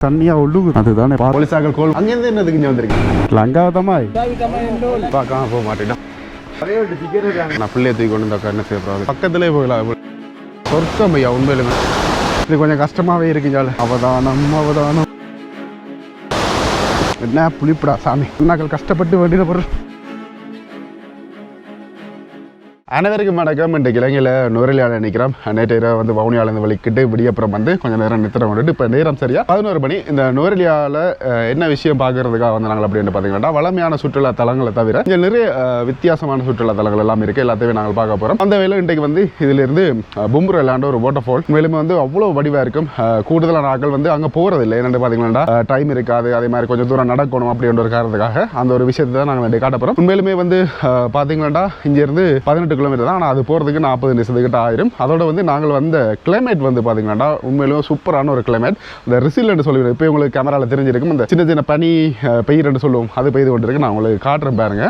தண்ணியா ஒழுகுது. அதுதானே பா- போலீஸாக்கள் கோல் அங்கேருந்து என்னதுக்கு இங்கே வந்திருக்கீங்க? லங்காவதமாய் பார்க்காம போக மாட்டேன் நான் பிள்ளைய தூக்கி கொண்டு வந்தா என்ன செய்ய போறாங்க பக்கத்துலேயே போகலாம் சொர்க்கம் ஐயா உண்மையிலுமே. இது கொஞ்சம் கஷ்டமாவே இருக்குஞ்சால அவதானம் அவதானம். என்ன புளிப்படா சாமி. நாங்கள் கஷ்டப்பட்டு வேண்டிய பொருள். அனைவருக்கும் வணக்கம். இன்றைக்கு இலங்கையில் நுரையாளர் நிற்கிறோம் நேற்று இரவு வந்து வவுனியாலேருந்து வலிக்கிட்டு விடியப்புறம் வந்து கொஞ்சம் நேரம் நித்திரம் கொண்டுட்டு இப்போ நேரம் சரியா பதினோரு மணி. இந்த நுரலியாவில் என்ன விஷயம் பார்க்கறதுக்காக வந்து நாங்கள் அப்படின்னு பார்த்தீங்கன்னா வளமையான சுற்றுலா தலங்களை தவிர இங்கே நிறைய வித்தியாசமான சுற்றுலா தலங்கள் எல்லாம் இருக்குது எல்லாத்தையும் நாங்கள் பார்க்க போகிறோம் அந்த வேலை இன்றைக்கு வந்து இதிலிருந்து பும்புரு இல்லாண்ட ஒரு வாட்டர் ஃபால் மேலும் வந்து அவ்வளோ வடிவாக இருக்கும். கூடுதலான ஆட்கள் வந்து அங்கே போகிறதில்லை என்னென்னு பார்த்தீங்கன்னா டைம் இருக்காது. அதே மாதிரி கொஞ்சம் தூரம் நடக்கணும் அப்படின்ற ஒரு காரணத்துக்காக அந்த ஒரு விஷயத்தை தான் நாங்கள் காட்ட போகிறோம் உண்மையிலுமே வந்து பார்த்தீங்கன்னா இங்கேருந்து பதினெட்டு கிலோமீட்டர் தான். ஆனால் அது போகிறதுக்கு நாற்பது நிமிஷத்துக்கிட்ட ஆயிரும். அதோட வந்து நாங்கள் வந்த கிளைமேட் வந்து பார்த்தீங்கன்னா உண்மையிலும் சூப்பரான ஒரு கிளைமேட் இந்த ரிசில்னு சொல்லுவேன் இப்போ உங்களுக்கு கேமராவில் தெரிஞ்சிருக்கும். இந்த சின்ன சின்ன பனி அஹ், பெய்யுறன்னு சொல்லுவோம். அது பெய்து கொண்டிருக்கு. நான் உங்களுக்கு காட்டுறேன் பாருங்க.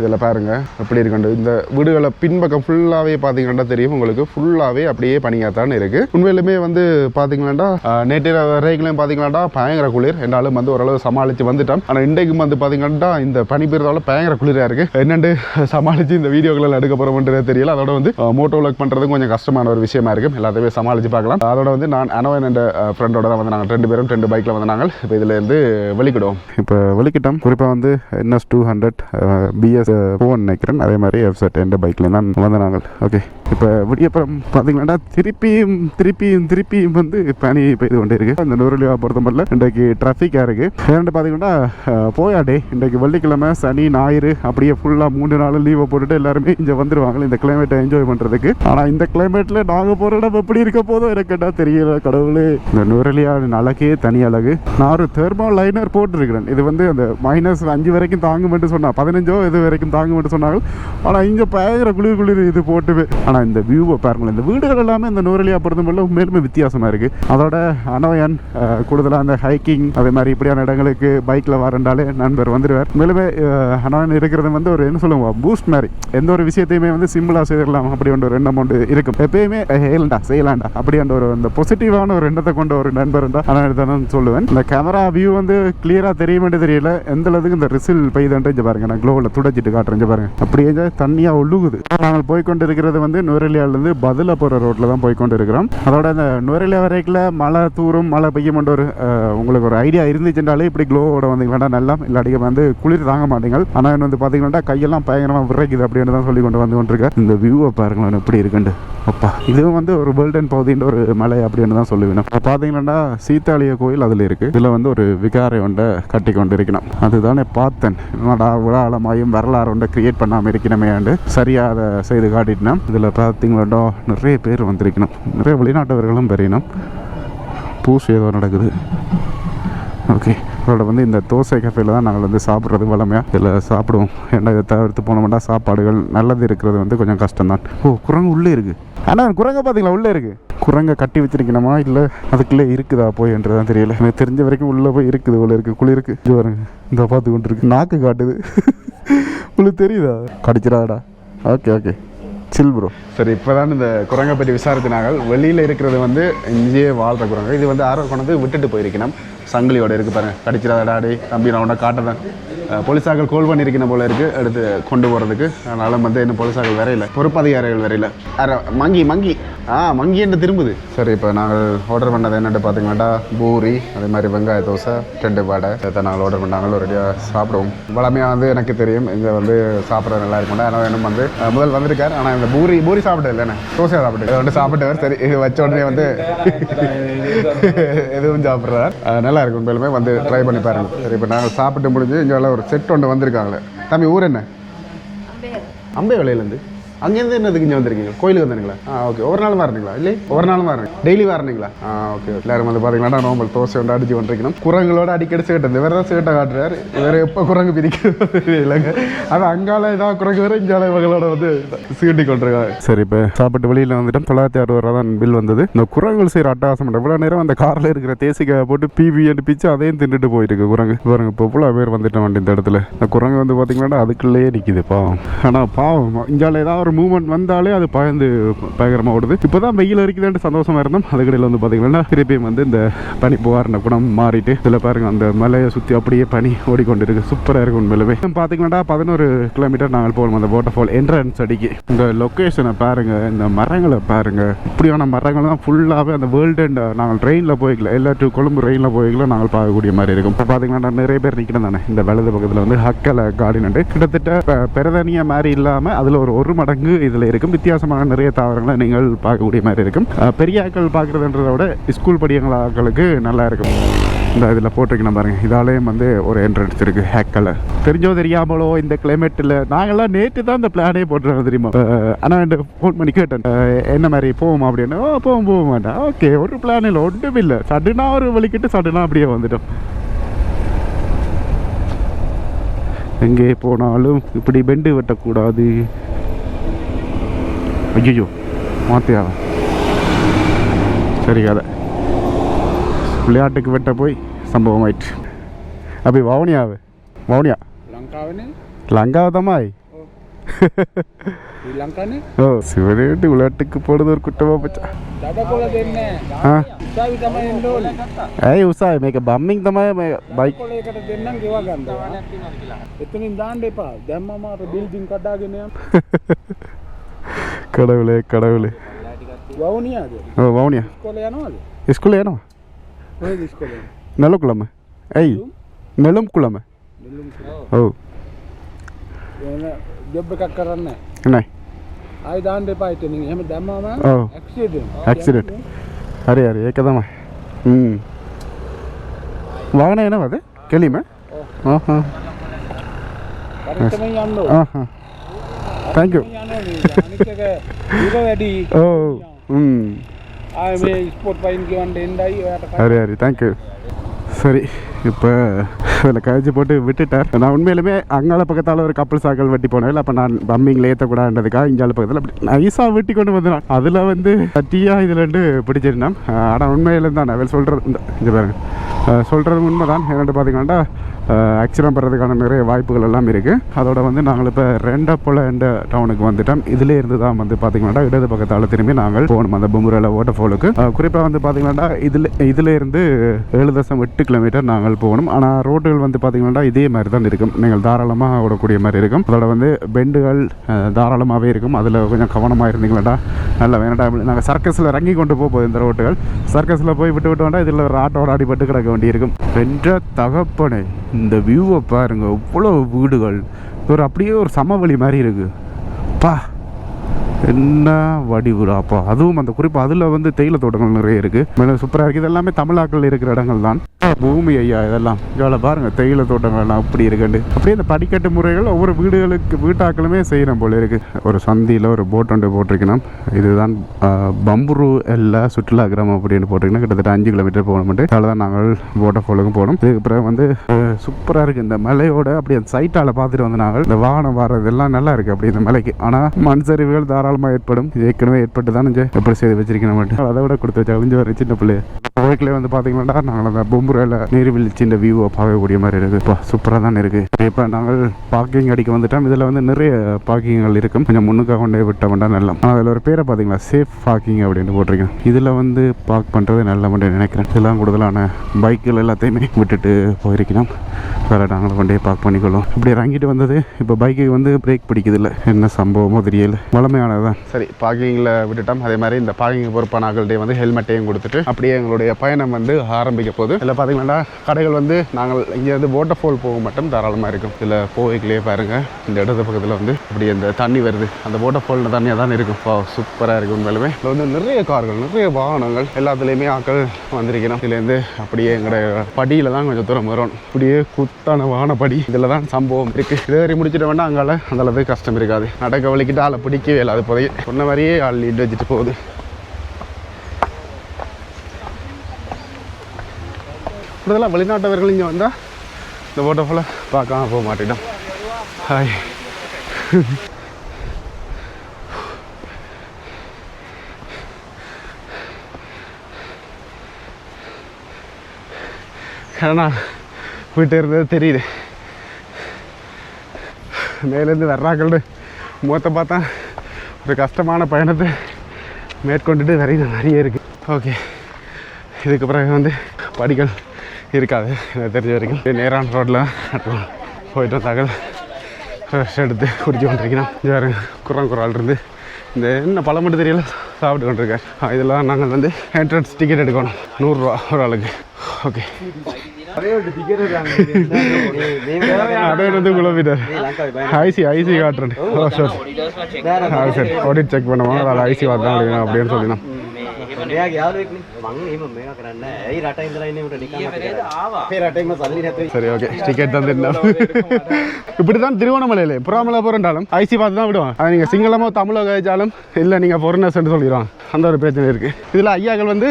இதில் பாருங்க. எப்படி இருக்கு இந்த வீடுகளை பின்பக்கம் ஃபுல்லாகவே பார்த்தீங்கன்னா தெரியும். உங்களுக்கு ஃபுல்லாகவே அப்படியே பனியாத்தான் இருக்கு. உண்மையிலுமே வந்து பார்த்தீங்கன்னா நேற்று வரைக்கும் பார்த்தீங்களாண்டா பயங்கர குளிர். என்னாலும் வந்து ஓரளவு சமாளித்து வந்துட்டோம். ஆனால் இன்றைக்கும் வந்து பார்த்தீங்கன்னா இந்த பனி பெய்யறதால பயங்கர குளிராக இருக்குது என்னென்று சமாளித்து இந்த வீடியோக்களில் எடுக்க பண்ணுறதே தெரியல. அதோட வந்து மோட்டோ ஒர்க் பண்ணுறது கொஞ்சம் கஷ்டமான ஒரு விஷயமா இருக்கும் எல்லாத்தையுமே சமாளித்து பார்க்கலாம். அதோட வந்து நான் அனவன் என்ற ஃப்ரெண்டோட தான் வந்து நாங்கள் ரெண்டு பேரும் ரெண்டு பைக்கில் வந்து நாங்கள் இப்போ இதுலேருந்து வெளிக்கிடுவோம். இப்போ வெளிக்கிட்டோம். குறிப்பாக வந்து NS two hundred BS phone நினைக்கிறேன். அதே மாதிரி எஃப்செட் என்ற பைக்கில் தான் வந்து நாங்கள். ஓகே இப்போ விடியப்புறம் பார்த்தீங்கன்னா திருப்பியும் திருப்பியும் திருப்பியும் வந்து பனி பெய்து கொண்டே இருக்கு. அந்த நூறுலியா பொறுத்த மட்டும் இன்றைக்கு டிராஃபிக்காக இருக்கு. ஏன்னு பார்த்தீங்கன்னா போயாடே. இன்றைக்கு வெள்ளிக்கிழமை சனி ஞாயிறு அப்படியே ஃபுல்லாக மூணு நாள் லீவை போட்டுட்டு எல்லாருமே இங்கே வந்துருவாங்க இந்த கிளைமேட்டை என்ஜாய் பண்ணுறதுக்கு ஆனால் இந்த கிளைமேட்டில் நாங்கள் போகிற இடம் எப்படி இருக்க போதும் எனக்கு என்ன தெரியல கடவுளே. இந்த நுரலியா அழகே தனி அழகு. நான் ஒரு தெர்மோ லைனர் போட்டிருக்கிறேன். இது வந்து அந்த மைனஸ் அஞ்சு வரைக்கும் தாங்குமென்று சொன்னால் பதினஞ்சோ இது வரைக்கும் தாங்குமென்று சொன்னாங்க ஆனால் இங்கே பயங்கர குளிர் குளிர் இது போட்டுவே. ஆனால் இந்த வியூவை பாருங்களேன். இந்த வீடுகள் எல்லாமே இந்த நுரலியா பொறுத்த மட்டும் உண்மையிலுமே வித்தியாசமாக இருக்குது அதோட அனவயன் கூடுதலாக அந்த ஹைக்கிங் அதே மாதிரி இப்படியான இடங்களுக்கு பைக்கில் வரண்டாலே நண்பர் வந்துடுவார் மேலுமே அனவன் இருக்கிறது வந்து ஒரு என்ன சொல்லுவோம் பூஸ்ட் மாதிரி. எந்த ஒரு விஷயத்தையுமே வந்து சிம்பிளாக செய்திடலாம் அப்படின்ற ஒரு எண்ணம் ஒன்று இருக்கும். எப்பயுமே செய்யலாண்டா செய்யலாண்டா அப்படின்ற ஒரு அந்த பாசிட்டிவான ஒரு எண்ணத்தை கொண்ட ஒரு நண்பர் அனவன் தான் சொல்லுவேன். இந்த கேமரா வியூ வந்து கிளியராக தெரியுமென்று தெரியல. எந்த அளவுக்கு இந்த ரிசில் பெய்துன்ட்டு பாருங்க. நான் க்ளோவில் துடைச்சிட்டு காட்டுறேன் பாருங்க. அப்படியே தண்ணியாக ஒழுகுது. நாங்கள் போய்க்கொண்டு இருக்கிறது வந்து நுரலியாவிலேருந்து பதில போகிற ரோட்டில் தான் போய்க்கொண்டு இருக்கிறோம் அதோட இந்த நுரலியா வரைக்கில் மழை தூரும் மழை பெய்யும் ஒரு உங்களுக்கு ஒரு ஐடியா இருந்துச்சுன்றாலே இப்படி க்ளோவோட வந்தீங்கன்னா நல்லா இல்லாட்டி வந்து குளிர் தாங்க மாட்டீங்க. ஆனால் வந்து பார்த்தீங்கன்னா கையெல்லாம் பயங்கரமாக விரைக்குது அப்படின்னு தான் சொல்லி கொண்டு வந்து இருக்கார் இந்த வியூவை பாருங்களேன் எப்படி இருக்குண்டு அப்பா இதுவும் வந்து ஒரு வேர்ல்டன் பகுதின்ற ஒரு மலை அப்படின்னு தான் சொல்லுவேன். இப்போ பார்த்தீங்கன்னா சீத்தாளிய கோயில் அதில் இருக்குது இதில் வந்து ஒரு விகாரை ஒன்றை கட்டி கொண்டு இருக்கணும் அதுதானே பார்த்தேன். என்னடா விழாலமாயும் வரலாறு ஒன்றை கிரியேட் பண்ணாமல் இருக்கணுமேண்டு சரியாக அதை செய்து காட்டிட்டேன். இதில் பார்த்தீங்களா நிறைய பேர் வந்திருக்கணும். நிறைய வெளிநாட்டவர்களும் பெரியணும் பூசு ஏதோ நடக்குது. ஓகே. அதோட வந்து இந்த தோசை கஃபேல தான் நாங்கள் வந்து சாப்பிட்றது வளமையாக இதில் சாப்பிடுவோம். ஏன்னா இதை தவிர்த்து போனோம்னா சாப்பாடுகள் நல்லது இருக்கிறது வந்து கொஞ்சம் கஷ்டம்தான். ஓ குரங்கு உள்ளே இருக்குது ஆனால் குரங்கை பார்த்தீங்களா? உள்ளே இருக்குது குரங்கை கட்டி வச்சிருக்கணுமா? இல்லை அதுக்குள்ளே இருக்குதா போய் என்றதான் தெரியல. எனக்கு தெரிஞ்ச வரைக்கும் உள்ளே போய் இருக்குது உள்ள இருக்குது குளிருக்கு இது பாருங்க. இந்த பார்த்து கொண்டு இருக்கு நாக்கு காட்டுது. உங்களுக்கு தெரியுதா? கடிச்சிடாடா ஓகே ஓகே. சில் ப்ரோ சரி இப்போ தான் இந்த குரங்கை பற்றி விசாரித்தினாங்க வெளியில் இருக்கிறது வந்து இங்கேயே வாழ்கிற குரங்கு. இது வந்து ஆரோக்கியம் கொண்டு வந்து விட்டுட்டு போயிருக்கணும். சங்கிலியோட இருக்கு பாருங்க. கடிச்சிடாதடா டேய் தம்பி நான் உன்னை காட்டுறேன். அஹ், போலீஸார்கள் கோல் பண்ணியிருக்கணும் போல இருக்குது எடுத்து கொண்டு போகிறதுக்கு அதனால் வந்து இன்னும் போலீஸார்கள் வரையில. பொறுப்பதிகாரிகள் வரையில. அர மங்கி மங்கி. ஆ மங்கி என்று திரும்புது. சரி இப்போ நாங்கள் ஆர்டர் பண்ணது என்னென்னு பார்த்தீங்கன்னாட்டா பூரி அதே மாதிரி வெங்காய தோசை ரெண்டு வடை. இதை நாங்கள் ஆர்டர் பண்ணாங்களோ ரெடியாக சாப்பிடுவோம். வளமையாக வந்து எனக்கு தெரியும். இங்கே வந்து சாப்பிட்றது நல்லா இருக்கும் ஆனால் இன்னும் வந்து முதல் வந்திருக்கார். ஆனால் இந்த பூரி பூரி சாப்பிட்டு இல்லைண்ணே. தோசை சாப்பிட்டு வந்து சாப்பிட்டவர் சரி இது வச்ச உடனே வந்து எதுவும் சாப்பிட்றார். நல்லா இருக்கும். உண்மையிலுமே வந்து ட்ரை பண்ணி பாருங்க. சரி இப்போ நாங்கள் சாப்பிட்டு முடிஞ்சு இங்கே ஒரு செட் ஒன்று வந்திருக்காங்களே. தம்பி ஊர் என்ன? அம்பே வேலையிலேருந்து அங்கேருந்து என்னதுக்கு இங்கே வந்திருக்கீங்க? கோயிலுக்கு வந்தீங்களா ஆ ஓகே ஒரு நாள் வரணுங்களா? இல்லை ஒரு நாள் வரணும். டெய்லி வரணுங்களா? ஆ ஓகே எல்லாரும் வந்து பார்த்தீங்கன்னா நார்மல் தோசை ஒன்று அடிச்சு கொண்டிருக்கணும் குரங்களோட அடிக்கடி சேட்டை இவர் தான் சேட்டை காட்டுறாரு. இவர் எப்போ குரங்கு பிரிக்கிறது இல்லைங்க. அது அங்கால இதாக குரங்கு வேற இங்கால இவங்களோட வந்து சீட்டி கொண்டிருக்காங்க. சரி இப்போ சாப்பிட்டு வெளியில் வந்துட்டோம். தொள்ளாயிரத்தி அறுபது ரூபா தான் பில் வந்தது. இந்த குரங்குகள் செய்கிற அட்டகாசம் இவ்வளோ நேரம் அந்த காரில் இருக்கிற தேசிக்காய் போட்டு பிபி அண்ட் பிச்சு அதையும் தின்னுட்டு போயிருக்கு குரங்கு. பாருங்க இப்போ இவ்வளோ பேர் வந்துட்டோம் வண்டி இந்த இடத்துல. இந்த குரங்கு வந்து பார்த்தீங்கன்னா அதுக்குள்ளேயே நிற்கிது பாவம். ஆனால் பாவம். இங்கால ஏதாவது ஒரு மூவ்மெண்ட் வந்தாலே அது பயந்து பயங்கரமாக ஓடுது. இப்போ தான் வெயில் இருக்குதுன்ட்டு சந்தோஷமாக இருந்தோம். அதுக்கடையில் வந்து பார்த்தீங்கன்னா திருப்பியும் வந்து இந்த பனி புகாரின குணம் மாறிட்டு இதில் பாருங்க அந்த மலையை சுற்றி அப்படியே பனி ஓடிக்கொண்டு இருக்கு சூப்பராக இருக்கும் உண்மையிலுமே. பார்த்தீங்கன்னா பதினோரு கிலோமீட்டர் நாங்கள் போகணும் அந்த வாட்டர் ஃபால் என்ட்ரன்ஸ் அடிக்கி. இந்த லொக்கேஷனை பாருங்க இந்த மரங்களை பாருங்க. இப்படியான மரங்கள் தான் ஃபுல்லாகவே அந்த வேர்ல்டு நாங்கள் ட்ரெயினில் போய்க்கல. எல்லா டூ கொழும்பு ட்ரெயினில் போய்க்கல. நாங்கள் பார்க்கக்கூடிய மாதிரி இருக்கும். இப்போ பார்த்தீங்கன்னா நிறைய பேர் நிற்கணும் தானே. இந்த வலது பக்கத்தில் வந்து ஹக்கலை கார்டன் கிட்டத்தட்ட பெ- மாதிரி இல்லாமல் அதில் ஒரு ஒரு மடங்கு இதில் இருக்கும். வித்தியாசமான நிறைய தாவரங்களை நீங்கள் பார்க்கக்கூடிய மாதிரி இருக்கும். பெரியாக்கள் பெரிய பார்க்குறதுன்றதை விட ஸ்கூல் படியங்களாக்களுக்கு நல்லா இருக்கும். இந்த இதில் போட்டிருக்கணும் பாருங்க. இதாலேயும் வந்து ஒரு என்ட்ரன்ஸ் இருக்கு. ஹேக்கலை தெரிஞ்சோ தெரியாமலோ இந்த கிளைமேட்டில் நாங்கள்லாம் நேற்று தான் இந்த பிளானே போட்டுருக்கோம் தெரியுமா? ஆனால் இந்த ஃபோன் பண்ணி கேட்டேன். என்ன மாதிரி போவோம் அப்படின்னு. ஓ போவோம் போக மாட்டேன். ஓகே ஒரு பிளான் இல்லை. ஒன்றும் இல்லை. சடனாக ஒரு வலிக்கிட்டு சடனாக அப்படியே வந்துட்டோம். எங்கே போனாலும் இப்படி பெண்டு வெட்டக்கூடாது. ஐயோ மாற்றியாத சரி கதை விளையாட்டுக்கு வெட்ட போய் சம்பவம் ஆயிட்டு அப்படி வவுனியாவு வவுனியா லங்காவதமாய் ஓ சிவனேட்டு விளையாட்டுக்கு போனது ஒரு குட்டமா போச்சா ඇයි උසාය මේක බම්මින් තමයි බයිකට கடவுளே கடவுளே වවනියාද ஓ வவுனியா කොල යනවාද ஸ்கூல் ஏனோ ඔය දිස්කොල நெலுக்குளம ஏய் நெலும் குளம ஓ ජොබ් එකක් කරන්න என்ன අයි දාන්ට එපා එතනින් එහම දැම්මම ඔව්. ஆக்சிடென்ட் හරි හරි ඒක තමයි ம் වාහන එනවද කෙලිම ආහා පරිතම යන්න ආහා thank you අනික ඉර தேங்க்யூ ఓ ஹரி ஹரி தேங்க்யூ சரி இப்போ அதில் கழிச்சு போட்டு விட்டுட்டார் நான் உண்மையிலுமே அங்கால பக்கத்தால் ஒரு கப்பல் சாக்கல் வெட்டி போனேன். அப்போ நான் பம்மிங்கில் ஏற்றக்கூடாதுன்றதுக்காக இங்கால பக்கத்தில் அப்படி நைஸாக வெட்டி கொண்டு வந்துடான் அதில் வந்து டீயாக இதில் ரெண்டு பிடிச்சிருந்தான். ஆனால் உண்மையிலேருந்து தான் நான் சொல்கிறது இந்த பாருங்க. சொல்கிறது உண்மை தான் என்னென்னு பார்த்தீங்கன்னா ஆக்சிடென்ட் பண்ணுறதுக்கான நிறைய வாய்ப்புகள் எல்லாம் இருக்குது அதோட வந்து நாங்கள் இப்போ ரெண்டப்போல எண்ட டவுனுக்கு வந்துட்டோம். இதிலே இருந்து தான் வந்து பார்த்தீங்கன்னா இடது பக்கத்தால் திரும்பி நாங்கள் போகணும். அந்த பும்புரில் ஓட்ட ஃபோலுக்கு குறிப்பாக வந்து பார்த்தீங்கன்னா இதில் இதிலேருந்து ஏழு தசம் எட்டு கிலோமீட்டர் நாங்கள் போகணும். ஆனால் ரோடுகள் வந்து பார்த்தீங்கன்னா இதே மாதிரி தான் இருக்கும். நீங்கள் தாராளமாக ஓடக்கூடிய மாதிரி இருக்கும். அதோட வந்து பெண்டுகள் தாராளமாகவே இருக்கும். அதில் கொஞ்சம் கவனமாக இருந்தீங்களா நல்ல வேண்டாம் நாங்கள் சர்க்கஸில் இறங்கி கொண்டு போக போகுது இந்த ரோட்டுகள் சர்க்கஸில் போய் விட்டு விட்டு வேண்டாம் இதில் ஒரு ஆட்டோட அடிபட்டு கிடக்க வேண்டியிருக்கும். வென்ற தகப்பனை இந்த வியூவை பாருங்கள் இவ்வளோ வீடுகள். ஒரு அப்படியே ஒரு சமவெளி மாதிரி இருக்குது பா. என்ன வடிவுடாப்பா அதுவும் அந்த குறிப்பாக அதில் வந்து தேயிலை தோட்டங்கள் நிறைய இருக்குது மேலே சூப்பராக இருக்குது இதெல்லாமே தமிழாக்கள் இருக்கிற இடங்கள் தான் பூமி ஐயா இதெல்லாம். இதில் பாருங்கள் தேயிலை தோட்டங்கள்லாம் அப்படி இருக்குண்டு அப்படியே இந்த படிக்கட்டு முறைகள் ஒவ்வொரு வீடுகளுக்கு வீட்டாக்களுமே செய்கிறோம் போல இருக்குது ஒரு சந்தியில் ஒரு போட் ஒன்று போட்டிருக்கணும். இதுதான் பம்புரு எல்லா சுற்றுலா கிராமம் அப்படின்னு போட்டிருக்கணும். கிட்டத்தட்ட அஞ்சு கிலோமீட்டர் போகணும்ட்டு அதில் தான் நாங்கள் போட்டோ ஃபாலுக்கும் போகணும் இதுக்கு பிறகு வந்து சூப்பராக இருக்குது இந்த மலையோட அப்படி அந்த சைட்டால் பார்த்துட்டு வந்து நாங்கள் இந்த வாகனம் வர்றது எல்லாம் நல்லா இருக்குது அப்படி இந்த மலைக்கு. ஆனால் மண் சரிவுகள் தாராளம் தாராளமாக ஏற்படும். இது ஏற்கனவே ஏற்பட்டு தான் எப்படி செய்து வச்சிருக்கேன் மாட்டேன் அதை விட கொடுத்து வச்சு அழிஞ்சு ஒரு சின்ன பிள்ளை கோயிலே வந்து பார்த்தீங்கன்னா நாங்கள் அந்த பொம்புரையில் இந்த வியூவை பார்க்கக்கூடிய மாதிரி இருக்குது. இப்போ சூப்பராக தான் இருக்குது இப்போ நாங்கள் பார்க்கிங் அடிக்க வந்துட்டோம். இதில் வந்து நிறைய பார்க்கிங்கள் இருக்கும். கொஞ்சம் முன்னுக்காக கொண்டே விட்ட வேண்டாம் நல்லா அதில் ஒரு பேரை பார்த்தீங்களா சேஃப் பார்க்கிங் அப்படின்னு போட்டிருக்கேன். இதில் வந்து பார்க் பண்ணுறது நல்ல மட்டும் நினைக்கிறேன். இதெல்லாம் கூடுதலான பைக்கில் எல்லாத்தையுமே விட்டுட்டு போயிருக்கணும். வேறு நாங்கள் கொண்டே பார்க் பண்ணிக்கொள்ளும். இப்படி இறங்கிட்டு வந்தது இப்போ பைக்கு வந்து பிரேக் பிடிக்குதில்ல. என்ன சம்பவமோ தெரியல. வளமையானது தான் சரி பார்க்கிங்கில் விட்டுட்டோம். அதே மாதிரி இந்த பார்க்கிங் பொறுப்பான ஆட்கள்கிட்ட வந்து ஹெல்மெட்டையும் கொடுத்துட்டு அப்படியே எங்களுடைய பயணம் வந்து ஆரம்பிக்க போகுது. இதில் பார்த்தீங்கன்னா கடைகள் வந்து நாங்கள் இங்கேருந்து வாட்டர் ஃபால் போக மட்டும் தாராளமாக இருக்கும். இதில் போய்க்கிலே பாருங்கள் இந்த இடது பக்கத்தில் வந்து இப்படி இந்த தண்ணி வருது. அந்த வாட்டர் ஃபாலில் தண்ணியாக தான் இருக்கும். சூப்பராக இருக்கும் உண்மையிலுமே. இதில் வந்து நிறைய கார்கள் நிறைய வாகனங்கள் எல்லாத்துலேயுமே ஆட்கள் வந்திருக்கணும். இதுலேருந்து அப்படியே எங்களோட படியில் தான் கொஞ்சம் தூரம் வரும். அப்படியே குத்தான வாகன படி இதில் தான் சம்பவம் இருக்குது இது வரை முடிச்சுட்டு வேணா அங்கால அந்த அளவுக்கு கஷ்டம் இருக்காது. நடக்க வலிக்கிட்டு ஆளை பிடிக்கவே இல்லை. அது சொன்ன மாதிரியே ஆள் லீட் வச்சுட்டு போகுது. கூடுதலாக வெளிநாட்டவர்கள் இங்கே வந்தால் இந்த வாட்டர்ஃபாலை பார்க்காம போக மாட்டேன் ஹாய். ஏன்னா போயிட்டு இருந்தது தெரியுது. மேலேருந்து வர்றாக்கள் முகத்தை பார்த்தா ஒரு கஷ்டமான பயணத்தை மேற்கொண்டுட்டு நிறைய நிறைய இருக்குது ஓகே. இதுக்கு பிறகு வந்து படிகள் இருக்காது. எனக்கு தெரிஞ்ச வரைக்கும். நேரான ரோட்டில் போயிட்டு வந்தாக்கள் ஃப்ரெஷ் எடுத்து குடிச்சு வேறு குரம் குரால் இருந்து. இந்த என்ன பழம் மட்டும் தெரியல. சாப்பிட்டு கொண்டிருக்கேன். இதெல்லாம் நாங்கள் வந்து என்ட்ரன்ஸ் டிக்கெட் எடுக்கணும். நூறுரூவா ஒரு ஆளுக்கு. ஓகே ஐசி ஐசி காட்டுறேன். ஓ சார் ஆ சரி. ஆடிட் செக் பண்ணுவோம். அதில் ஐசி பார்த்தா அப்படின்னு அப்படின்னு சரி ஓகே டிக்கெட் தந்துருந்தோம் இப்படி தான் திருவண்ணாமலையில புறாமலை போகிறண்டாலும் ஐசி பார்த்து தான் விடுவான் அது நீங்கள் சிங்களமோ தமிழோ கழிச்சாலும் இல்லை நீங்கள் பொருணர்ஸ்ன்னு சொல்லிடுவான் அந்த ஒரு பிரச்சனை இருக்குது இதில் ஐயாக்கள் வந்து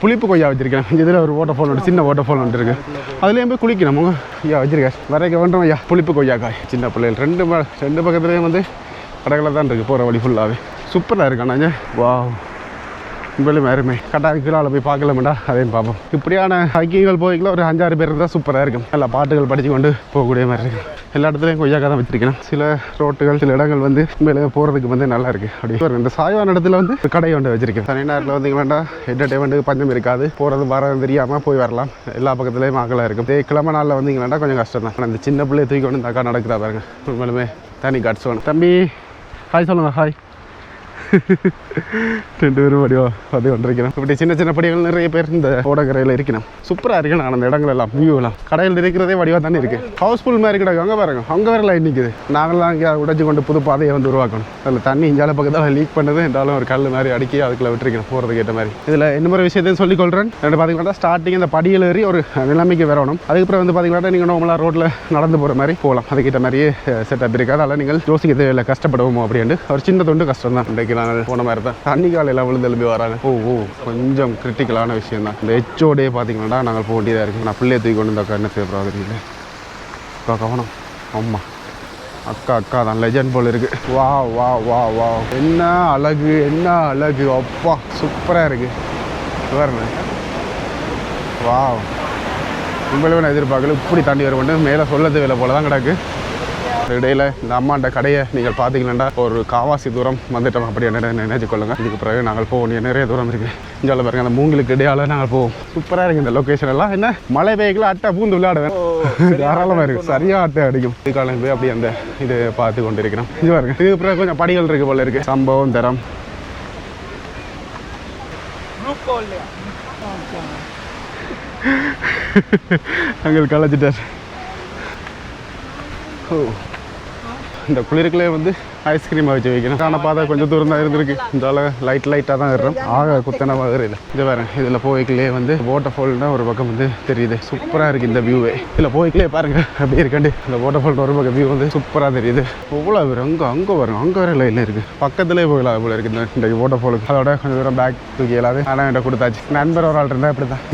புளிப்பு கொய்யா வச்சிருக்கேன் இதில் ஒரு வாட்டர் ஃபால் ஒன்று சின்ன வாட்டர் ஃபால் ஒன்று இருக்கு அதுலேயும் போய் குளிக்கணும் உங்க ஐயா வச்சிருக்கேன் வரைக்க வேண்டாம் ஐயா புளிப்பு கொய்யாக்காய் சின்ன பிள்ளைகள் ரெண்டு ரெண்டு பக்கத்துலேயும் வந்து கடைகளில் தான் இருக்குது போகிற வழி ஃபுல்லாகவே சூப்பராக இருக்கு அண்ணா வா உண்மையிலும் அருமை கட்டாயம் கீழால போய் பார்க்கலாமடா. அதையும் பார்ப்போம் இப்படியான ஹைக்கிங்கள் போய்க்கலாம் ஒரு அஞ்சாறு பேர் இருந்தால் சூப்பராக இருக்கும். நல்லா பாட்டுகள் படித்து கொண்டு போகக்கூடிய மாதிரி இருக்கும். எல்லா இடத்துலையும் கொய்யாக்கா தான் வச்சிருக்கேன் சில ரோட்டுகள் சில இடங்கள் வந்து மேலே போகிறதுக்கு வந்து நல்லா இருக்குது அப்படி இந்த சாய்வான இடத்துல வந்து ஒரு கடை ஒன்று வச்சிருக்கேன். சனி நேரத்தில் வேண்டாம் என்டர்டைன்மெண்ட் பஞ்சம் இருக்காது. போகிறது வரது தெரியாமல் போய் வரலாம். எல்லா பக்கத்துலேயும் ஆகலாம் இருக்கும். இதே கிழமை நாளில் வந்து வேண்டாம் கொஞ்சம் கஷ்டம் தான். ஆனால் இந்த சின்ன பிள்ளையை தூக்கி கொண்டு இந்த அக்கா நடக்குதா பாருங்க. உண்மையிலுமே தனி கட்ஸ் தம்பி ஹாய் சொல்லுங்க ஹாய் ரெண்டு பேரும் படிவா பார்த்து கொண்டிருக்கிறோம் இப்படி சின்ன சின்ன படிகள் நிறைய பேர் இந்த ஓடக்கரையில் இருக்கணும். சூப்பராக இருக்கணும் அந்த இடங்கள் எல்லாம் வியூ எல்லாம். கடையில் இருக்கிறதே வடிவாக தானே இருக்கு. ஹவுஸ்ஃபுல் மாதிரி கிடக்கு. அங்கே பாருங்க அங்கே வேற லைட் நிற்குது நாங்களாம் இங்கே உடைச்சு கொண்டு புது பாதையை வந்து உருவாக்கணும். அதில் தண்ணி இஞ்சால பக்கத்தில் லீக் பண்ணது என்றாலும் ஒரு கல் மாதிரி அடிக்கி அதுக்குள்ள விட்டுருக்கணும் போகிறதுக்கு ஏற்ற மாதிரி. இதில் இன்னொரு விஷயத்தையும் சொல்லிக்கொள்கிறேன் ரெண்டு பார்த்தீங்கன்னா ஸ்டார்டிங் இந்த படியில் ஏறி ஒரு நிலைமைக்கு வரணும். அதுக்கப்புறம் வந்து பார்த்தீங்கன்னா நீங்கள் நார்மலாக ரோட்டில் நடந்து போகிற மாதிரி போகலாம். அதுக்கிட்ட மாதிரியே செட்டப் இருக்காது அதெல்லாம் நீங்கள் யோசிக்க தேவையில்லை கஷ்டப்படுவோமோ அப்படின்ட்டு. ஒரு சின்ன தொண்டு கஷ்டம் தான் இன்றைக்கு நாங்கள் போன மாதிரி தான். தண்ணி காலையில் விழுந்து எழுப்பி வராங்க. ஓ ஓ கொஞ்சம் கிரிட்டிக்கலான விஷயம் தான் இந்த ஹெச்ஓடே பார்த்தீங்கன்னா நாங்கள் போக வேண்டியதாக இருக்குது நான் பிள்ளையை தூக்கி கொண்டு இந்த அக்கா என்ன செய்யப்படுறா இல்லை அக்கா கவனம். அம்மா. அக்கா அக்கா தான் லெஜண்ட் போல் இருக்கு. வா வா வா வா என்ன அழகு என்ன அழகு. அப்பா சூப்பராக இருக்கு. பாருங்க. வா உங்களும் நான் எதிர்பார்க்கல. இப்படி தாண்டி வர மேலே சொல்ல வேலை போல தான் கிடக்கு. இடையில இந்த அம்மாண்ட கடையை நீங்கள் பார்த்தீங்கன்னா ஒரு காவாசி தூரம் வந்துட்டோம். அப்படி என்ன நினைச்சு கொள்ளுங்க இதுக்கு பிறகு நாங்கள் வேண்டிய நிறைய தூரம் இருக்கு. இங்கே பாருங்க அந்த மூங்களுக்கு இடையால நாங்கள் போவோம். சூப்பராக இருக்கு இந்த லொக்கேஷன் எல்லாம். என்ன? மழை பெய்யல அட்டை பூந்து விளையாடுவேன். தாராளமாக இருக்கு. சரியா அட்டை அடிக்கும். இது காலம் போய் அப்படி அந்த இது பார்த்து கொண்டு இருக்கிறோம் இது பாருங்க. இதுக்கு பிறகு கொஞ்சம் படிகள் இருக்கு போல இருக்கு. சம்பவம் தரம். அங்கே கலைச்சிட்டார் ஓ. இந்த குளிருக்குள்ளே வந்து ஐஸ்கிரீமை வச்சு வைக்கணும் ஆனால் பார்த்தா கொஞ்சம் தூரம் தான் இருந்திருக்கு இந்த லைட் லைட்டாக தான் இருக்கும் ஆக குத்தனமாக இல்லை இது வேற இதில் போய்க்கிலே வந்து வாட்டர் ஃபால்னா ஒரு பக்கம் வந்து தெரியுது சூப்பராக இருக்குது இந்த வியூவே இதில் போய்க்கிலே பாருங்க அப்படியே இருக்காண்டு இந்த வாட்டர் ஃபால் ஒரு பக்கம் வியூ வந்து சூப்பராக தெரியுது இவ்வளோ பேர் அங்கே அங்கே வரும் அங்கே வர லைனில் இருக்குது பக்கத்துலேயே போகலாம் இவ்வளோ இருக்குது இந்த இந்த வாட்டர் ஃபாலுக்கு அதோட கொஞ்சம் தூரம் பேக் தூக்கி எல்லாது ஆனால் என்கிட்ட கொடுத்தாச்சு நண்பர் ஒரு ஆள் இருந்தால் இப்படி தான்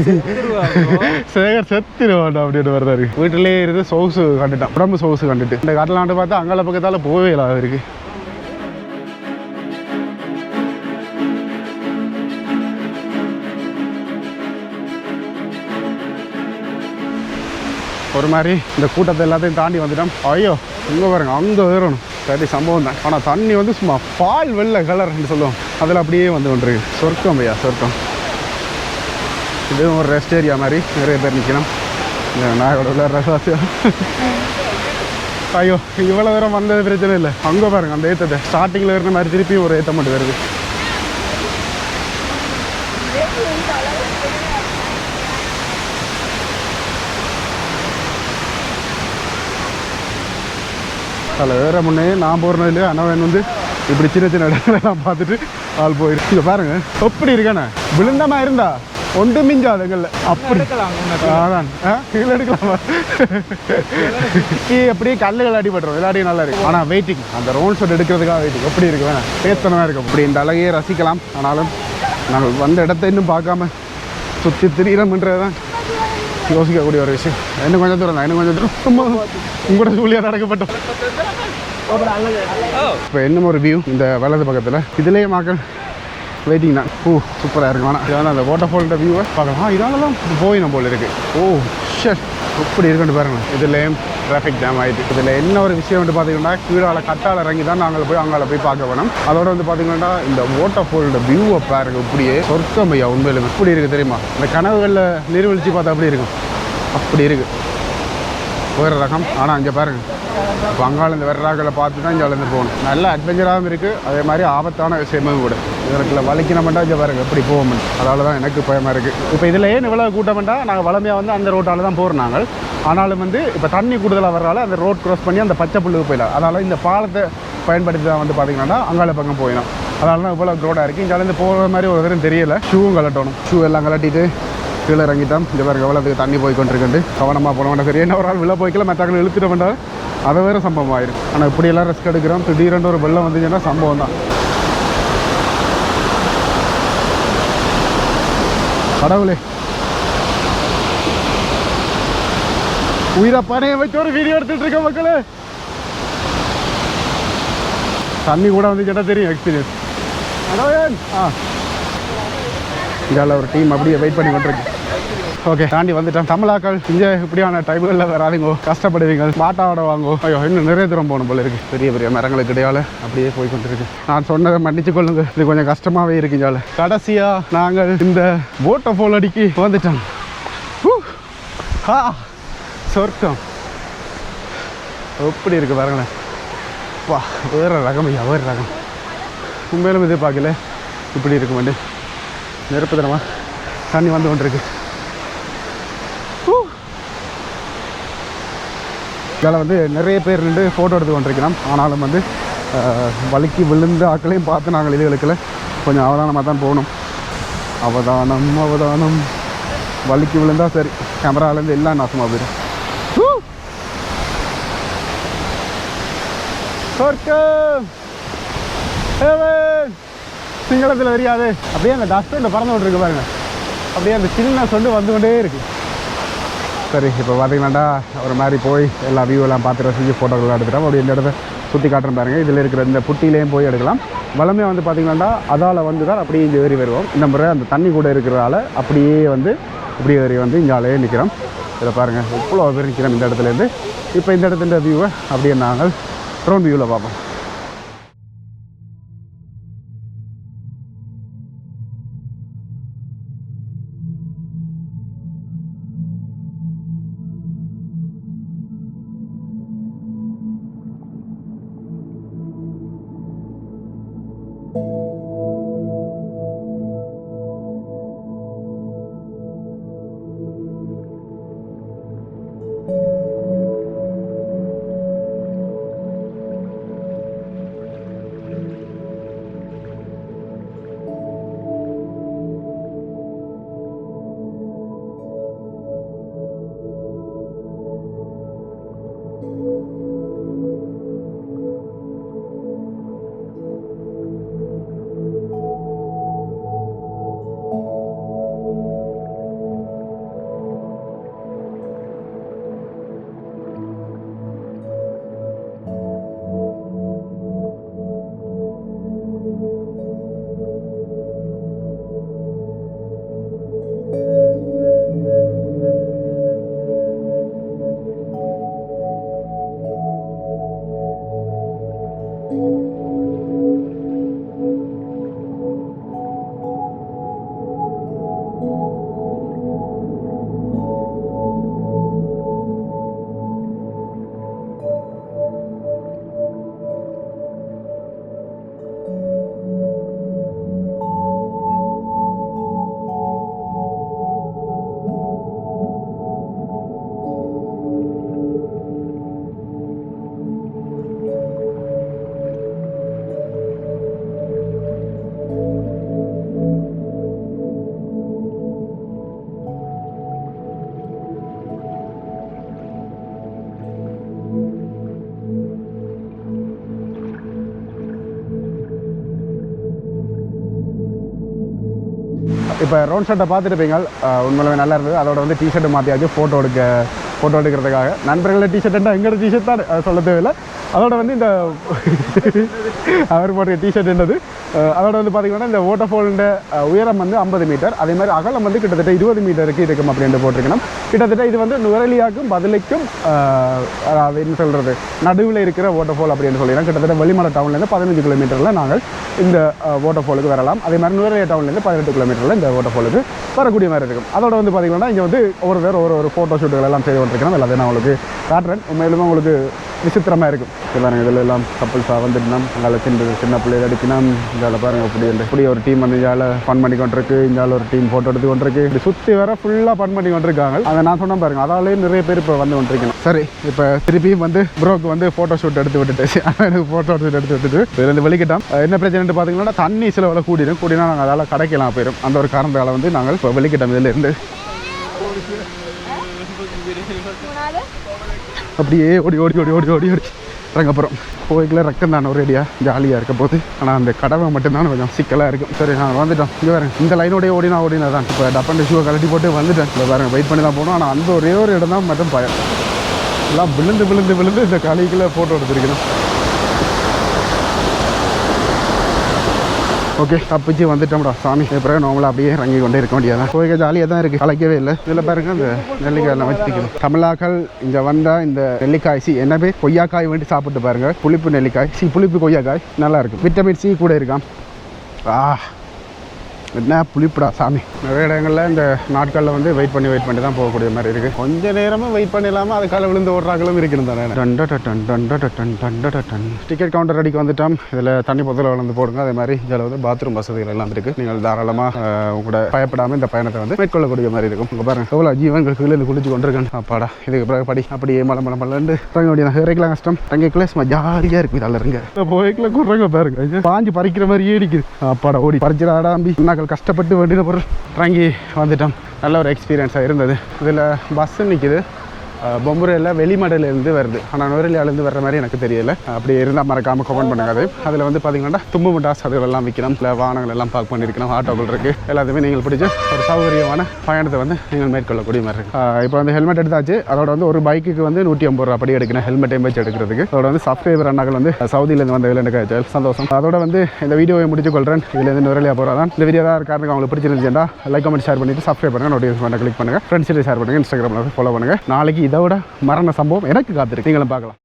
சேகர் செத்துருவாண்டா அப்படின்னு வரதா இருக்கு வீட்டிலேயே இருந்து சோசு கண்டுட்டான் உடம்பு சோசு கண்டுட்டு இந்த காட்டில் ஆண்டு பார்த்தா அங்கே பக்கத்தால் போகவே இல்லாத இருக்குது ஒரு மாதிரி இந்த கூட்டத்தை எல்லாத்தையும் தாண்டி வந்துட்டோம். ஐயோ இங்கே பாருங்க அங்கே ஏறணும். சரி சம்பவம் தான். ஆனால் தண்ணி வந்து சும்மா பால் வெள்ளை கலர்னு சொல்லுவோம். அதில் அப்படியே வந்து கொண்டிருக்கு. சொர்க்கம் ஐயா சொர்க்கம். இதுவும் ஒரு ரெஸ்ட் ஏரியா மாதிரி நிறைய பேர் நிற்கணும் நாயோட விளையாடுற ஐயோ இவ்வளோ தூரம் வந்தது பிரச்சனை இல்லை. அங்கே பாருங்க அந்த ஏற்றத்தை. ஸ்டார்டிங்கில் இருந்த மாதிரி திருப்பியும் ஒரு ஏற்ற மட்டும் வருது. அதில் வேற முன்னே நான் போகிறேன் இல்லையா அண்ணவன் வந்து இப்படி சின்ன சின்ன இடங்களெல்லாம் பார்த்துட்டு ஆள் போயிருக்கு இங்கே பாருங்க. எப்படி இருக்கானே. விழுந்தமா இருந்தா? ஒன்று மிஞ்சாதுங்கள்ல அப்படி. அதான். கீழே எடுக்கலாமா? கீ அப்படியே கல்லுகள் அடிபட்டுரும். விளையாடி நல்லா இருக்கு. ஆனால் வெயிட்டிங் அந்த ரோல் ஷாட் எடுக்கிறதுக்காக வெயிட்டிங் எப்படி இருக்கு வேணாம் பேத்தனமாக இருக்கும். இப்படி இந்த அழகையே ரசிக்கலாம். ஆனாலும் நாங்கள் வந்த இடத்த இன்னும் பார்க்காம சுற்றி திரியிறோம்ன்றது தான் யோசிக்கக்கூடிய ஒரு விஷயம். இன்னும் கொஞ்சம் தூரம் தான் இன்னும் கொஞ்சம் தூரம். சும்மா உங்களோட சூழியாக நடக்கப்பட்டோம். இப்போ இன்னும் ஒரு வியூ இந்த வலது பக்கத்தில். இதுலேயே மக்கள் வெயிட்டிங் தான். ஓ சூப்பராக இருக்கும் ஆனால் இதான் அந்த வாட்டர் ஃபால்கிட்ட வியூவை பார்க்கலாம். ஆ இதெல்லாம் போயிடும் போல இருக்குது ஓ ஷர் எப்படி இருக்குன்னு பாருங்கள் இதுலேயும் டிராஃபிக் ஜாம் ஆகிட்டு இதில் என்ன ஒரு விஷயம் வந்து பார்த்தீங்கன்னா கீழால கட்டால் இறங்கி தான் நாங்கள் போய் அங்கால போய் பார்க்க வேணும். அதோட வந்து பார்த்தீங்கன்னா இந்த வாட்டர் ஃபாலோட வியூவை பாருங்க. இப்படியே சொர்க்கம் ஐயா உண்மையில இப்படி இருக்குது தெரியுமா? இந்த கனவுகளில் நீர்வீழ்ச்சி பார்த்தா அப்படி இருக்கும்? அப்படி இருக்குது வேறு ரகம். ஆனால் இங்கே பாருங்க. இப்போ அங்கால இந்த பார்த்து தான் இங்கே இருந்து போகணும். நல்ல அட்வென்ச்சராகவும் இருக்குது அதே மாதிரி ஆபத்தான விஷயமும் கூட. இதற்குள்ள வலிக்கணுமெண்டா இங்கே பாருங்க எப்படி போவோம் அதனால தான் எனக்கு பயமாக இருக்குது இப்போ இதில் ஏன் இவ்வளோ கூட்டமெண்டா நாங்கள் வளமையாக வந்து அந்த ரோட்டால் தான் போகிறோம் நாங்கள். ஆனாலும் வந்து இப்போ தண்ணி கூடுதலாக வர்றால அந்த ரோட் க்ராஸ் பண்ணி அந்த பச்சை புல்லுக்கு போயிடலாம் அதனால் இந்த பாலத்தை பயன்படுத்தி தான் வந்து பார்த்தீங்கன்னா அங்கால பக்கம் போயிடும். அதனால தான் இவ்வளோ க்ரோடாக இருக்குது இங்கே போகிற மாதிரி ஒரு தரம் தெரியல. ஷூவும் கலட்டணும் ஷூ எல்லாம் கலட்டிட்டு கீழே இறங்கிட்டோம். இந்த பாருங்க எவ்வளோத்துக்கு தண்ணி போய் கொண்டிருக்குண்டு கவனமாக போன வேண்டாம் சரி என்ன ஒரு ஆள் விழா போய்க்கல மற்றாக்கள் இழுத்துட்டு வேண்டாம் அதை வேறு சம்பவம் ஆயிரும். ஆனால் இப்படியெல்லாம் ரிஸ்க் எடுக்கிறோம். திடீரென்று ஒரு வெள்ளம் வந்துச்சுன்னா சம்பவம் தான். கடவுளே. உயிரை பணைய வச்சு ஒரு வீடியோ எடுத்துட்டு இருக்க மக்களே. தண்ணி கூட வந்து கேட்டால் தெரியும் எக்ஸ்பீரியன்ஸ் ஆ. இதால ஒரு டீம் அப்படியே வெயிட் பண்ணி கொண்டிருக்கு. ஓகே தாண்டி வந்துட்டேன். தமிழாக்கள் இங்கே இப்படியான டைம்களில் வராதிங்கோ. கஷ்டப்படுவீங்க. மாட்டாவோட வாங்கோ. ஐயோ இன்னும் நிறைய தூரம் போகணும் போல இருக்கு. பெரிய பெரிய மரங்களுக்கு இடையால அப்படியே போய் கொண்டிருக்கு. நான் சொன்னதை மன்னிச்சு கொள்ளுங்க. இது கொஞ்சம் கஷ்டமாகவே இருக்குஞ்சால கடைசியா நாங்கள் இந்த போட்டை போல் அடிக்கி வந்துட்டோம். ஹூ. சொர்க்கம். எப்படி இருக்கு பாருங்களேன். வா வேற ரகம் ஐயா வேறு ரகம். உண்மையிலும் எதிர்பார்க்கல. இப்படி இருக்கும் வந்து நெருப்பு தரமா தண்ணி வந்து கொண்டிருக்கு. இதில் வந்து நிறைய பேர் நின்று ஃபோட்டோ எடுத்து கொண்டிருக்கிறோம் ஆனாலும் வந்து வழுக்கி விழுந்த ஆக்களையும் பார்த்து நாங்கள் இது இழுக்கல கொஞ்சம் அவதானமாக தான் போகணும். அவதானம் அவதானம். வழுக்கி விழுந்தா சரி. கேமராலேருந்து எல்லாம் நாசமாக போயிடும். சொர்க்கம்! சிங்களத்தில் தெரியாது. அப்படியே அந்த டஸ்ட் பறந்து விட்டுருக்கு பாருங்க. அப்படியே அந்த சின்ன சொண்டு வந்து கொண்டே இருக்குது சரி இப்போ பார்த்தீங்கன்னாடா ஒரு மாதிரி போய் எல்லா வியூ எல்லாம் பார்த்து ரசிச்சு ஃபோட்டோக்கெல்லாம் எடுத்துட்டோம் அப்படி இந்த இடத்த சுற்றி காட்டுறேன் பாருங்கள் இதில் இருக்கிற இந்த புட்டிலையும் போய் எடுக்கலாம். வளமையாக வந்து பார்த்தீங்கன்னா அதால் வந்து தான் அப்படியே இங்கே ஏறி வருவோம். இந்த முறை அந்த தண்ணி கூட இருக்கிறதால அப்படியே வந்து இப்படி ஏறி வந்து இங்கே அலையே நிற்கிறோம் இதில் பாருங்கள் எவ்வளோ பேர் நிற்கிறோம் இந்த இடத்துலேருந்து. இப்போ இந்த இடத்துல வியூவை அப்படியே நாங்கள் ட்ரோன் வியூவில் பார்ப்போம். இப்போ ரவுண்ட் ஷர்ட்டை பார்த்துருப்பீங்க உண்மையிலே நல்லா இருந்தது. அதோட வந்து டிஷர்ட்டு மாற்றியாச்சு ஃபோட்டோ எடுக்க ஃபோட்டோ எடுக்கிறதுக்காக. நண்பர்களை டிஷர்ட்டுன்னா எங்களோட டிஷர்ட் தான். சொல்ல தேவையில்லை. அதோட வந்து இந்த அவர் போடுற டிஷர்ட் என்னது? அதோட வந்து பார்த்தீங்கன்னா இந்த வாட்டர் உயரம் வந்து ஐம்பது மீட்டர். அதே மாதிரி அகலம் வந்து கிட்டத்தட்ட இருபது மீட்டருக்கு இருக்கும் அப்படின்ட்டு போட்டிருக்கணும். கிட்டத்தட்ட இது வந்து நுரலியாக்கும் பதிலைக்கும் அது என்ன சொல்கிறது நடுவில் இருக்கிற வாட்டர் ஃபால் அப்படின்னு சொல்லிடுறோம் கிட்டத்தட்ட வெளிமலை டவுன்லேருந்து பதினஞ்சு கிலோமீட்டரில் நாங்கள் இந்த வாட்டர் ஃபாலுக்கு வரலாம். அதே மாதிரி நுரலியா டவுன்லேருந்து பதினெட்டு கிலோமீட்டரில் இந்த வாட்டர் ஃபாலுக்கு வரக்கூடிய மாதிரி இருக்கும். அதோட வந்து பார்த்தீங்கன்னா இங்கே வந்து ஒரு பேர் ஒரு ஒரு ஃபோட்டோ ஷூட்டுகள் எல்லாம் செய்து கொண்டிருக்கிறோம். எல்லாத்தையும் நான் உங்களுக்கு காட்டுறேன். உண்மையிலுமே உங்களுக்கு விசித்திரமாக இருக்கும். இது பாருங்க இதில் எல்லாம் கப்பல்ஸாக வந்துட்டுனா எங்களால் சின்ன சின்ன பிள்ளைகள் அடிக்கணும் இதில் பாருங்க அப்படி இந்த இப்படி ஒரு டீம் வந்து இதால் ஃபன் பண்ணி கொண்டிருக்கு. இந்தால ஒரு டீம் ஃபோட்டோ எடுத்து கொண்டிருக்கு. இப்படி சுற்றி வர ஃபுல்லாக ஃபன் பண்ணி கொண்டிருக்காங்க. அதை நான் சொன்ன பாருங்க அதாலேயே நிறைய பேர் இப்போ வந்து கொண்டிருக்கணும். சரி இப்போ திருப்பியும் வந்து ப்ரோக்கு வந்து ஃபோட்டோ ஷூட் எடுத்து விட்டுட்டு எனக்கு ஃபோட்டோ ஷூட் எடுத்து விட்டுட்டு இதுலேருந்து வெளிக்கிட்டோம் என்ன பிரச்சனைன்னு பார்த்தீங்கன்னா தண்ணி செலவில் கூடிடும். கூடினா நாங்கள் அதால் கடைக்கலாம் போயிடும் அந்த ஒரு காரணத்தால் வந்து நாங்கள் இப்போ வெளிக்கிட்டோம் இதில் இருந்து அப்படியே ஓடி ஓடி ஓடி ஓடி ஓடி ஓடி. இறங்க போகிறோம் கோயிலில் ரக்கம் தான் ஒரு ஜாலியாக இருக்க போது ஆனால் அந்த கடவை மட்டும்தான் கொஞ்சம் சிக்கலாக இருக்கும். சரி நான் வந்துட்டேன். இங்கே வரேன் இந்த லைனோடய ஓடினா ஓடினா தான் இப்போ டப்பன் ஷூவை கழட்டி போட்டு வந்துட்டேன். இப்போ பாருங்க வெயிட் பண்ணி தான் போகணும். ஆனால் அந்த ஒரே ஒரு இடம் தான் மட்டும் பயம். எல்லாம் விழுந்து விழுந்து விழுந்து இந்த காலிக்குள்ளே ஃபோட்டோ எடுத்துருக்கணும். ஓகே தப்பிச்சு வந்துட்டோம்டா. சாமி இது பிறகு நார்மலாக அப்படியே இறங்கி கொண்டே இருக்க முடியாதான் கோயிலுக்கு ஜாலியாக தான் இருக்குது கலைக்கவே இல்லை. இதில் பாருங்க அந்த நெல்லிக்காய் எல்லாம் வச்சுக்கணும் தமிழாக்கள் இங்கே வந்தால் இந்த நெல்லிக்காய் சி என்ன பேர் கொய்யாக்காய் வேண்டி சாப்பிட்டு பாருங்கள் புளிப்பு நெல்லிக்காய். சி புளிப்பு கொய்யாக்காய். நல்லா இருக்கும் விட்டமின் சி கூட இருக்கான் ஆ என்ன புளிப்புடா சாமி? நிறைய இடங்களில் இந்த நாட்களில் வந்து வெயிட் பண்ணி வெயிட் பண்ணி தான் போகக்கூடிய மாதிரி இருக்குது கொஞ்ச நேரமும் வெயிட் பண்ணிடலாமல் அது அதுக்கால விழுந்து ஓடுறாங்களும் இருக்கணும் தானே. டண்ட டன் டண்ட டன் டண்ட டிக்கெட் கவுண்டர் அடிக்க வந்துட்டோம். இதில் தண்ணி பொத்தலை வளர்ந்து போடுங்க. அதே மாதிரி இதில் வந்து பாத்ரூம் வசதிகள் எல்லாம் இருக்குது நீங்கள் தாராளமாக உங்களோட பயப்படாமல் இந்த பயணத்தை வந்து மேற்கொள்ளக்கூடிய மாதிரி இருக்கும். உங்கள் பாருங்கள் எவ்வளோ ஜீவன்கள் கீழே இருந்து குளிச்சு கொண்டிருக்கேன் அப்பாடா இதுக்கு பிறகு படி. அப்படியே மலை மலை மலர்ந்து இறங்க வேண்டிய இறக்கலாம் கஷ்டம். இறங்கிக்குள்ளே சும்மா ஜாலியாக இருக்குது இதில் இருங்க. போய்க்குள்ள குறைங்க பாருங்க. பாஞ்சு பறிக்கிற மாதிரியே அடிக்குது அப்பாடா ஓடி. பறிச்சிடாடாம்பி நாங்கள் கஷ்டப்பட்டு வேண்டிய பொருள் இறங்கி வந்துட்டோம். நல்ல ஒரு எக்ஸ்பீரியன்ஸாக இருந்தது. இதில் பஸ்ஸு நிற்கிது பொம்புரையில் வெளிமடையிலேருந்து வருது. ஆனால் நுரலியாலேருந்து வர்ற மாதிரி எனக்கு தெரியல. அப்படி இருந்தால் மறக்காமல் கமெண்ட் பண்ணுங்க. அது அதில் வந்து பார்த்தீங்கன்னா தும்பு முட்டாஸ் அதுகளெல்லாம் விற்கணும். இல்லை வாகனங்கள் எல்லாம் பார்க் பண்ணியிருக்கணும். ஆட்டோக்கள் இருக்குது எல்லாத்தையுமே நீங்கள் பிடிச்ச ஒரு சௌகரியமான பயணத்தை வந்து நீங்கள் மேற்கொள்ளக்கூடிய மாதிரி இருக்கு. இப்போ வந்து ஹெல்மெட் எடுத்தாச்சு. அதோட வந்து ஒரு பைக்குக்கு வந்து நூற்றி ஐம்பது ரூபா அப்படி எடுக்கணும். ஹெல்மெட்டையும் வச்சு எடுக்கிறதுக்கு. அதோட வந்து சப்ஸ்கிரைபர் அண்ணாக்கள் வந்து சவுதியிலேருந்து வந்ததில் எனக்கு சந்தோஷம். அதோட வந்து இந்த வீடியோவை முடிச்சு கொள்கிறேன் இதுலேருந்து நுரலியா போகிறதான் இந்த வீடியோ தான் இருக்காருக்கு அவங்களுக்கு பிடிச்சிருந்துச்சுன்னா லைக் கமெண்ட் ஷேர் பண்ணிட்டு சப்ஸ்கிரைப் பண்ணுங்கள் நோட்டிஃபிகேஷன் பண்ண கிளிக் பண்ணுங்கள் ஃப்ரெண்ட்ஸ் ஷேர் பண்ணுங்கள் இன்ஸ்டாகிராமில் ஃபாலோ பண்ணுங்கள் நாளைக்கு இதை இதோட மரண சம்பவம் எனக்கு காத்திருக்கு. நீங்களும் பார்க்கலாம்.